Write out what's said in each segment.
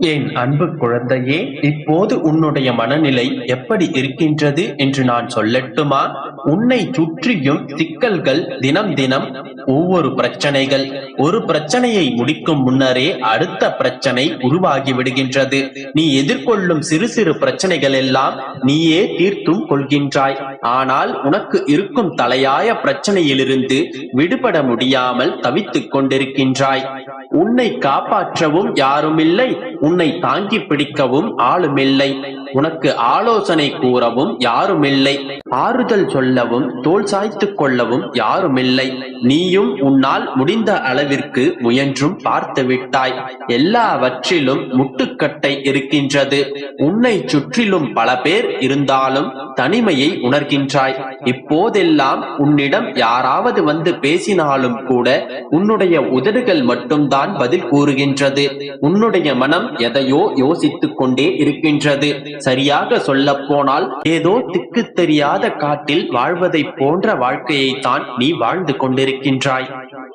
என் அன்பு குழந்தையே இப்போது உன்னுடைய மனநிலை எப்படி இருக்கின்றது என்று நான் சொல்லட்டுமா? உன்னை சுற்றியும் சிக்கல்கள் தினம் தினம் ஒவ்வொரு பிரச்சனைகள். ஒரு பிரச்சனையை முடிக்கும் முன்னரே அடுத்த பிரச்சனை உருவாகி விடுகின்றது. நீ எதிர்கொள்ளும் சிறு சிறு பிரச்சனைகள் எல்லாம் நீயே தீர்த்தும் கொள்கின்றாய். ஆனால் உனக்கு இருக்கும் தலையாய பிரச்சனையிலிருந்து விடுபட முடியாமல் தவித்துக் கொண்டிருக்கின்றாய். உன்னை காப்பாற்றவும் யாருமில்லை உன்னை தாங்கி பிடிக்கவும் ஆளுமில்லை உனக்கு ஆலோசனை கூறவும் யாருமில்லை. ஆறுதல் சொல்லவும் தோல் சாய்த்துக் கொள்ளவும் யாருமில்லை. நீயும் உன்னால் முடிந்த அளவிற்கு முயன்றும் பார்த்து விட்டாய் எல்லாவற்றிலும் முட்டுக்கட்டை இருக்கின்றது. உன்னை சுற்றிலும் பல பேர் இருந்தாலும் தனிமையை உணர்கின்றாய். இப்போதெல்லாம் உன்னிடம் யாராவது வந்து பேசினாலும் கூட உன்னுடைய உதடுகள் மட்டும்தான் பதில் கூறுகின்றது. உன்னுடைய மனம் எதையோ யோசித்துக் கொண்டே இருக்கின்றது. சரியாக சொல்ல போனால் ஏதோ திக்கு தெரியாத காட்டில் வாழ்வதை போன்ற வாழ்க்கையை தான் நீ வாழ்ந்து கொண்டிருக்கின்றாய்.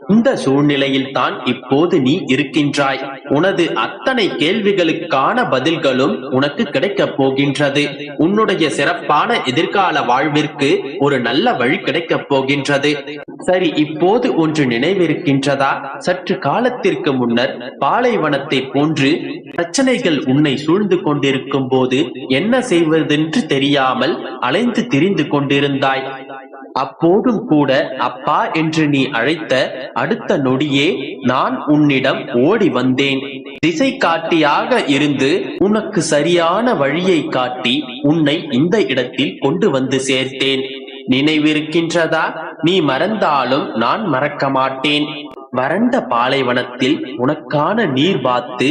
இந்த சூழ்நிலையில் தான் இப்போது நீ இருக்கின்றாய். உனது அத்தனை கேள்விகளுக்கான பதில்களும் உனக்கு கிடைக்கப் போகின்றது. உன்னுடைய சிறப்பான எதிர்கால வாழ்விற்கு ஒரு நல்ல வழி கிடைக்கப் போகின்றது. சரி இப்போது ஒன்று நினைவிருக்கின்றதா? சற்று காலத்திற்கு முன்னர் பாலைவனத்தை போன்று பிரச்சனைகள் உன்னை சூழ்ந்து கொண்டிருக்கும் போது என்ன செய்வதென்று தெரியாமல் அலைந்து திரிந்து கொண்டிருந்தாய். அப்போதும் கூட அப்பா என்று நீ அழைத்த அடுத்த நொடியே நான் உன்னிடம் ஓடி வந்தேன். திசை காட்டியாக இருந்து உனக்கு சரியான வழியை காட்டி உன்னை இந்த இடத்தில் கொண்டு வந்து சேர்த்தேன். நினைவிருக்கின்றதா? நீ மறந்தாலும் நான் மறக்க மாட்டேன். வறண்ட பாலைவனத்தில் உனக்கான நீர் பார்த்து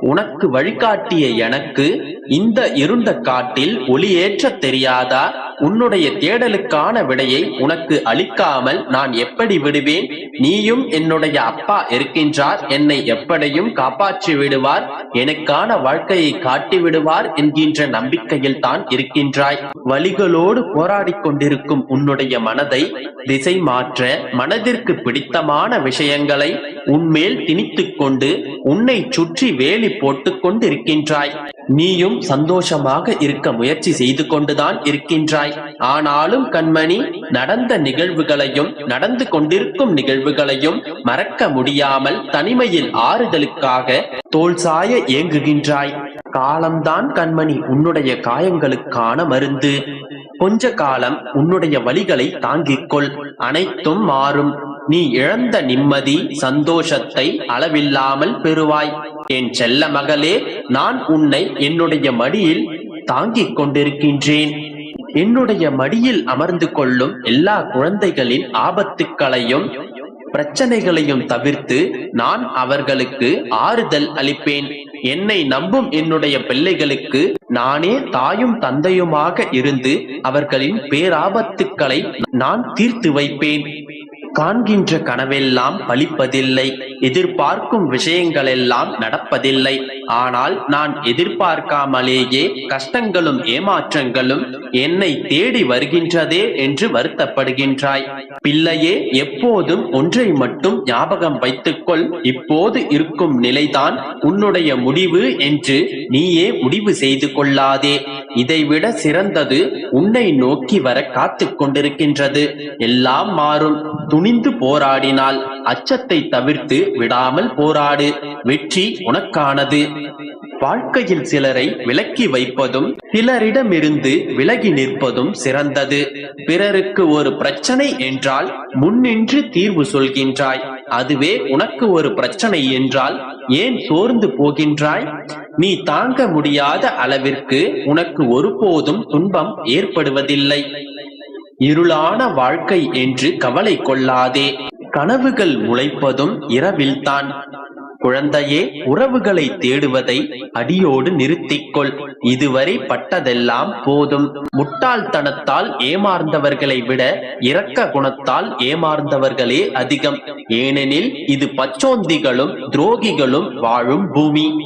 உனக்கு வழிகாட்டிய எனக்கு இந்த இருண்ட காட்டில் ஒளியேற்ற தெரியாதா? உன்னுடைய தேடலுக்கான விடையை உனக்கு அளிக்காமல் நான் எப்படி விடுவேன்? நீயும் என்னுடைய அப்பா இருக்கின்றார். என்னை எப்படியும் காப்பாற்றி விடுவார். எனக்கான வாழ்க்கையை காட்டி விடுவார் என்கின்ற நம்பிக்கையில் தான் இருக்கின்றாய். வழிகளோடு போராடிக் கொண்டிருக்கும் உன்னுடைய மனதை திசை மாற்ற மனதிற்கு பிடித்தமான விஷயங்களை உன்மேல் திணித்துக் கொண்டு உன்னை சுற்றி வேலி போட்டுக் கொண்டிருக்கின்றாய். நீயும் சந்தோஷமாக இருக்க முயற்சி செய்து கொண்டுதான் இருக்கின்றாய். ஆனாலும் கண்மணி நடந்த நிகழ்வுகளையும் நடந்து கொண்டிருக்கும் நிகழ்வுகளையும் மறக்க முடியாமல் தனிமையில் ஆறுதலுக்காக தோல் சாய ஏங்குகின்றாய். காலம்தான் கண்மணி உன்னுடைய காயங்களுக்கான மருந்து. கொஞ்ச காலம் உன்னுடைய வழிகளை தாங்கிக் கொள். அனைத்தும் மாறும். நீ இழந்த நிம்மதி சந்தோஷத்தை அளவில்லாமல் பெறுவாய். என் செல்ல மகளே நான் உன்னை என்னுடைய மடியில் தாங்கிக் கொண்டிருக்கின்றேன். என்னுடைய மடியில் அமர்ந்து கொள்ளும் எல்லா குழந்தைகளின் ஆபத்துக்களையும் பிரச்சனைகளையும் தவிர்த்து நான் அவர்களுக்கு ஆறுதல் அளிப்பேன். என்னை நம்பும் என்னுடைய பிள்ளைகளுக்கு நானே தாயும் தந்தையுமாக இருந்து அவர்களின் பேராபத்துக்களை நான் தீர்த்து வைப்பேன். காண்கின்ற கனவெல்லாம் பலிப்பதில்லை எதிர்பார்க்கும் விஷயங்களெல்லாம் நடப்பதில்லை. ஆனால் நான் எதிர்பார்க்காமலேயே கஷ்டங்களும் ஏமாற்றங்களும் என்னை தேடி வருகின்றதே என்று வருத்தப்படுகின்றாய். பிள்ளையே எப்போதும் ஒன்றை மட்டும் ஞாபகம் வைத்துக்கொள். இப்போது இருக்கும் நிலைதான் உன்னுடைய முடிவு என்று நீயே முடிவு செய்து கொள்ளாதே. இதைவிட சிறந்தது உன்னை நோக்கி வர காத்து கொண்டிருக்கின்றது. எல்லாம் மாறும். துணிந்து போராடினால் அச்சத்தை தவிர்த்து விடாமல் போராடு. வெற்றி உனக்கானது. வாழ்க்கையில் சிலரை விலக்கி வைப்பதும் சிலரிடமிருந்து விலகி நிற்பதும் சிறந்தது. பிறருக்கு ஒரு பிரச்சனை என்றால் முன்னின்று தீர்வு சொல்கின்றாய். அதுவே உனக்கு ஒரு பிரச்சனை என்றால் ஏன் சோர்ந்து போகின்றாய்? நீ தாங்க முடியாத அளவிற்கு உனக்கு ஒருபோதும் துன்பம் ஏற்படுவதில்லை. இருளான வாழ்க்கை என்று கவலை கொள்ளாதே. கனவுகள் முளைப்பதும் இரவில்தான். குழந்தையே உறவுகளை தேடுவதை அடியோடு நிறுத்திக்கொள். இதுவரை பட்டதெல்லாம் போதும். முட்டாள்தனத்தால் ஏமாந்தவர்களை விட இரக்க குணத்தால் ஏமாந்தவர்களே அதிகம். ஏனெனில் இது பச்சோந்திகளும் துரோகிகளும் வாழும் பூமி.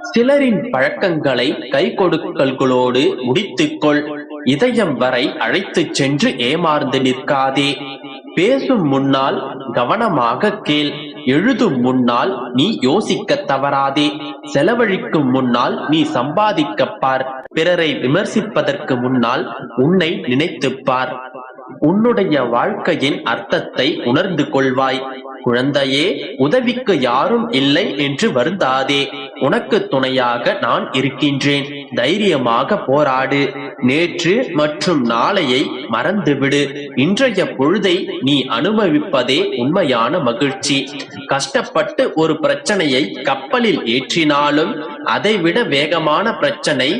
சிலரின் பழக்கங்களை கை கொடுக்கல்களோடு முடித்துக்கொள். இதயம் வரை அழைத்துச் சென்று ஏமாந்து நிற்காதே. பேசும் முன்னால் கவனமாக கேள் எழுதும் முன்னால் நீ யோசிக்க தவறாதே செலவழிக்கும் முன்னால் நீ சம்பாதிக்கப் பார் பிறரை விமர்சிப்பதற்கு முன்னால் உன்னை நினைத்துப் பார். உன்னுடைய வாழ்க்கையின் அர்த்தத்தை உணர்ந்து கொள்வாய். குழந்தையே உதவிக்கு யாரும் இல்லை என்று வருந்தாதே உனக்கு துணையாக நான் இருக்கின்றேன் தைரியமாக போராடு. நேற்று மற்றும் நாளையை மறந்துவிடு. இன்றைய பொழுதை நீ அனுபவிப்பதே உண்மையான மகிழ்ச்சி. கஷ்டப்பட்டு ஒரு பிரச்சனையை கப்பலில் ஏற்றினாலும் அதைவிட வேகமான பிரச்சனை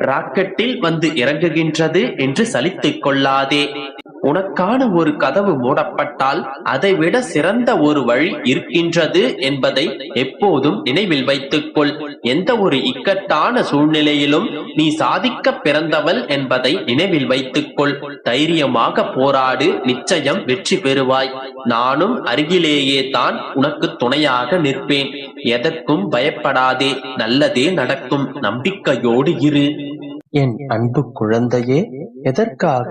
ராக்கெட்டில் வந்து இறங்குகின்றது என்று சலித்துக் கொள்ளாதே. உனக்கான ஒரு கதவு மூடப்பட்டால் அதைவிட சிறந்த ஒரு வழி இருக்கின்றது என்பதை எப்போதும் நினைவில் வைத்துக்கொள். எந்த ஒரு இக்கட்டான சூழ்நிலையிலும் நீ சாதிக்க பிறந்தவள் என்பதை நினைவில் வைத்துக்கொள். தைரியமாக போராடு நிச்சயம் வெற்றி பெறுவாய். நானும் அருகிலேயே தான் உனக்கு துணையாக நிற்பேன். எதற்கும் பயப்படாதே நல்லதே நடக்கும். நம்பிக்கையோடு இரு. என் அன்பு குழந்தையே எதற்காக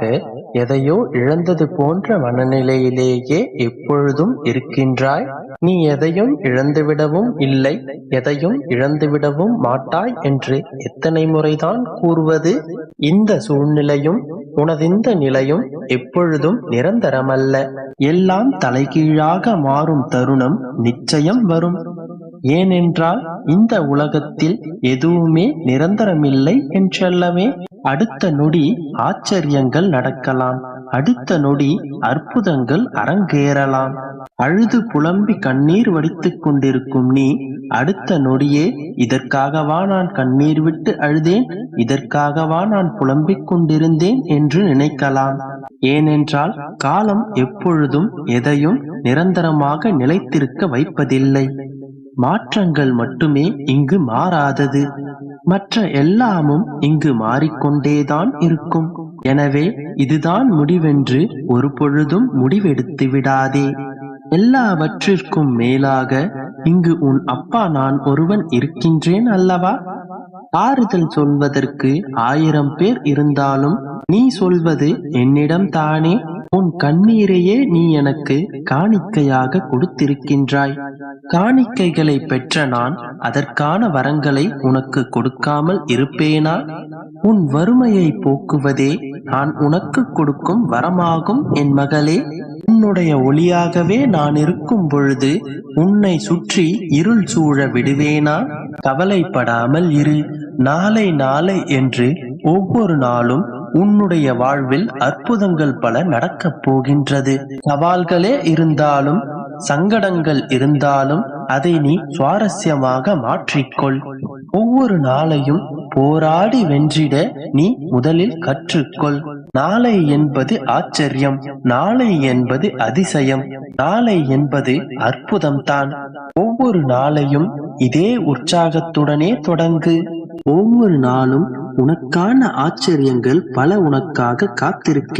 எதையோ இழந்தது போன்ற மனநிலையிலேயே எப்பொழுதும் இருக்கின்றாய்? நீ எதையும் இழந்துவிடவும் இல்லை எதையும் இழந்துவிடவும் மாட்டாய் என்று எத்தனை முறைதான் கூறுவது? இந்த சூழ்நிலையும் உனதிந்த நிலையும் எப்பொழுதும் நிரந்தரமல்ல. எல்லாம் தலைகீழாக மாறும் தருணம் நிச்சயம் வரும். ஏனென்றால் இந்த உலகத்தில் எதுவுமே நிரந்தரமில்லை என்றல்லவே அடுத்த நொடி ஆச்சரியங்கள் நடக்கலாம். அடுத்த நொடி அற்புதங்கள் அரங்கேறலாம். அழுது புலம்பி கண்ணீர் வடித்துக் கொண்டிருக்கும் நீ அடுத்த நொடியே இதற்காகவா நான் கண்ணீர் விட்டு அழுதேன்? இதற்காகவா நான் புலம்பிக் கொண்டிருந்தேன்? என்று நினைக்கலாம். ஏனென்றால் காலம் எப்பொழுதும் எதையும் நிரந்தரமாக நிலைத்திருக்க வைப்பதில்லை. மாற்றங்கள் மட்டுமே இங்கு மாறாதது. மற்ற எல்லாமும் இங்கு மாறிக்கொண்டேதான் இருக்கும். எனவே இதுதான் முடிவென்று ஒரு பொழுதும் முடிவெடுத்து விடாதே. எல்லாவற்றிற்கும் மேலாக இங்கு உன் அப்பா நான் ஒருவன் இருக்கின்றேன் அல்லவா? ஆறுதல் சொல்வதற்கு ஆயிரம் பேர் இருந்தாலும் நீ சொல்வது என்னிடம் தானே? உன் கண்ணீரையே நீ எனக்கு காணிக்கையாக கொடுத்திருக்கின்றாய். காணிக்கைகளை பெற்ற நான் அதற்கான வரங்களை உனக்கு கொடுக்காமல் இருப்பேனா? உன் வறுமையை போக்குவதே நான் உனக்கு கொடுக்கும் வரமாகும் என் மகளே. உன்னுடைய ஒளியாகவே நான் இருக்கும் பொழுது உன்னை சுற்றி இருள் சூழ விடுவேனா? கவலைப்படாமல் இரு. நாளை நாளை என்று ஒவ்வொரு நாளும் உன்னுடைய வாழ்வில் அற்புதங்கள் பல நடக்கப் போகின்றது. சவால்களே இருந்தாலும் சங்கடங்கள் இருந்தாலும் அதை நீ சுவாரஸ்யமாக மாற்றிக்கொள். ஒவ்வொரு நாளையும் போராடி வென்றிட நீ முதலில் கற்றுக்கொள். நாளை என்பது ஆச்சரியம் நாளை என்பது அதிசயம் நாளை என்பது அற்புதம்தான். ஒவ்வொரு நாளையும் இதே உற்சாகத்துடனே தொடங்கு. ஒவ்வொரு நாளும் உனக்கான ஆச்சரியங்கள் பல உனக்காக காத்திருக்க